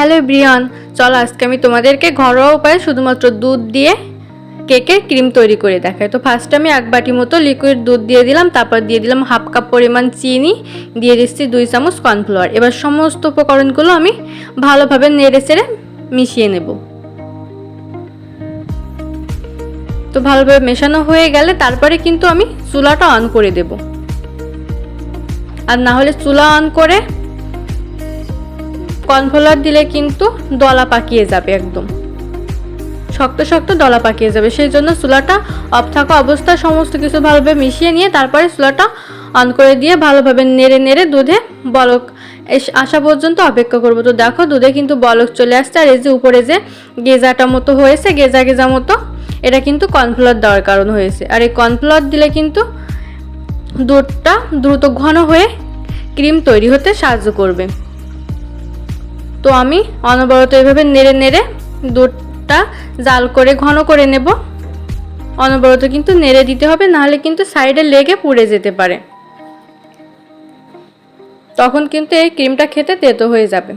Hello Brian, চলো আজকে আমি তোমাদেরকে ঘরোয়া উপায়ে শুধুমাত্র দুধ দিয়ে কেকের ক্রিম তৈরি করে দেখাই। তো ফার্স্ট আমি এক বাটি মতো লিকুইড দুধ দিয়ে দিলাম, তারপর দিয়ে দিলাম হাফ কাপ পরিমাণ চিনি, দিয়ে দিচ্ছি দুই চামচ কর্নফ্লাওয়ার এবার সমস্ত উপকরণগুলো আমি ভালোভাবে নেড়ে চেড়ে মিশিয়ে নেব। তো ভালোভাবে মেশানো হয়ে গেলে তারপরে কিন্তু আমি চুলাটা অন করে দেব। আর না হলে চুলা অন করে কর্নফ্লাওয়ার দিলে কিন্তু দলা পাকিয়ে যাবে একদম। শক্ত শক্ত দলা পাকিয়ে যাবে। সেই জন্য চুলাটা অফ থাকা অবস্থায় সমস্ত কিছু ভালোভাবে মিশিয়ে নিয়ে তারপরে চুলাটা অন করে দিয়ে ভালোভাবে নেড়ে নেড়ে দুধে বলক। আসা পর্যন্ত অপেক্ষা করব। তো দেখো দুধে কিন্তু বলক চলে আসছে। আর এই যে উপরে যে গেজাটা মতো হয়েছে, গেজা গেজা মতো, এটা কিন্তু কর্নফ্লাওয়ার দেওয়ার কারণ হয়েছে। আর এই কর্নফ্লাওয়ার দিলে কিন্তু দুধটা দ্রুত ঘন হয়ে ক্রিম তৈরি হতে সাহায্য করবে। তো আমি অনবরত এভাবে নেড়ে নেড়ে দুধটা জাল করে ঘন করে নেব। অনবরত কিন্তু নেড়ে দিতে হবে, নাহলে কিন্তু সাইডে লেগে পুড়ে যেতে পারে। তখন কিন্তু এই ক্রিমটা খেতে তেতো হয়ে যাবে।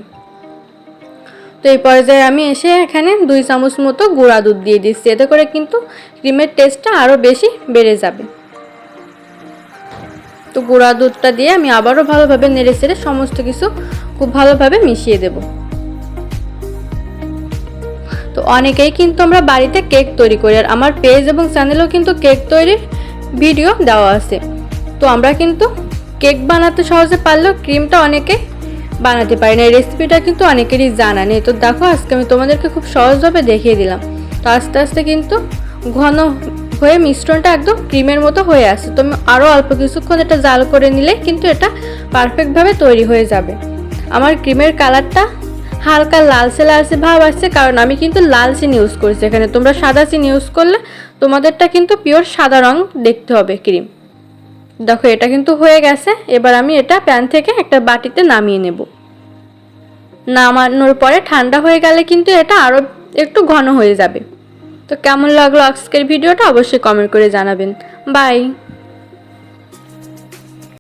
তো এই পর্যায়ে আমি এসে এখানে দুই চামচ মতো গুঁড়া দুধ দিয়ে দিচ্ছি, এতে করে কিন্তু ক্রিমের টেস্টটা আরও বেশি বেড়ে যাবে। তো গুঁড়া দুধটা দিয়ে আমি আবারও ভালোভাবে নেড়ে চেড়ে সমস্ত কিছু খুব ভালোভাবে মিশিয়ে দেব। তো অনেকেই কিন্তু আমরা বাড়িতে কেক তৈরি করি আর আমার পেজ এবং চ্যানেলেও কিন্তু কেক তৈরির ভিডিও দেওয়া আছে। তো আমরা কিন্তু কেক বানাতে সহজে পারলেও ক্রিমটা অনেকে বানাতে পারি না, এই রেসিপিটা কিন্তু অনেকেরই জানা নেই। তো দেখো, আজকে আমি তোমাদেরকে খুব সহজভাবে দেখিয়ে দিলাম। তো আস্তে আস্তে কিন্তু ঘন হয়ে মিশ্রণটা একদম ক্রিমের মতো হয়ে আসছে তুমি আরও অল্প কিছুক্ষণ এটা জাল করে নিলে কিন্তু এটা পারফেক্টভাবে তৈরি হয়ে যাবে। আমার ক্রিমের কালারটা হালকা লালচে লালচে ভাব আসছে, কারণ আমি কিন্তু লাল চিনি ইউজ করছি এখানে। তোমরা সাদা চিনি ইউজ করলে তোমাদেরটা কিন্তু পিওর সাদা রং দেখতে হবে ক্রিম। দেখো, এটা কিন্তু হয়ে গেছে। এবার আমি এটা প্যান থেকে একটা বাটিতে নামিয়ে নেব। নামানোর পরে ঠান্ডা হয়ে গেলে কিন্তু এটা আরও একটু ঘন হয়ে যাবে। তো কেমন লাগল আজকের ভিডিওটা? অবশ্যই কমেন্ট করে জানাবেন। বাই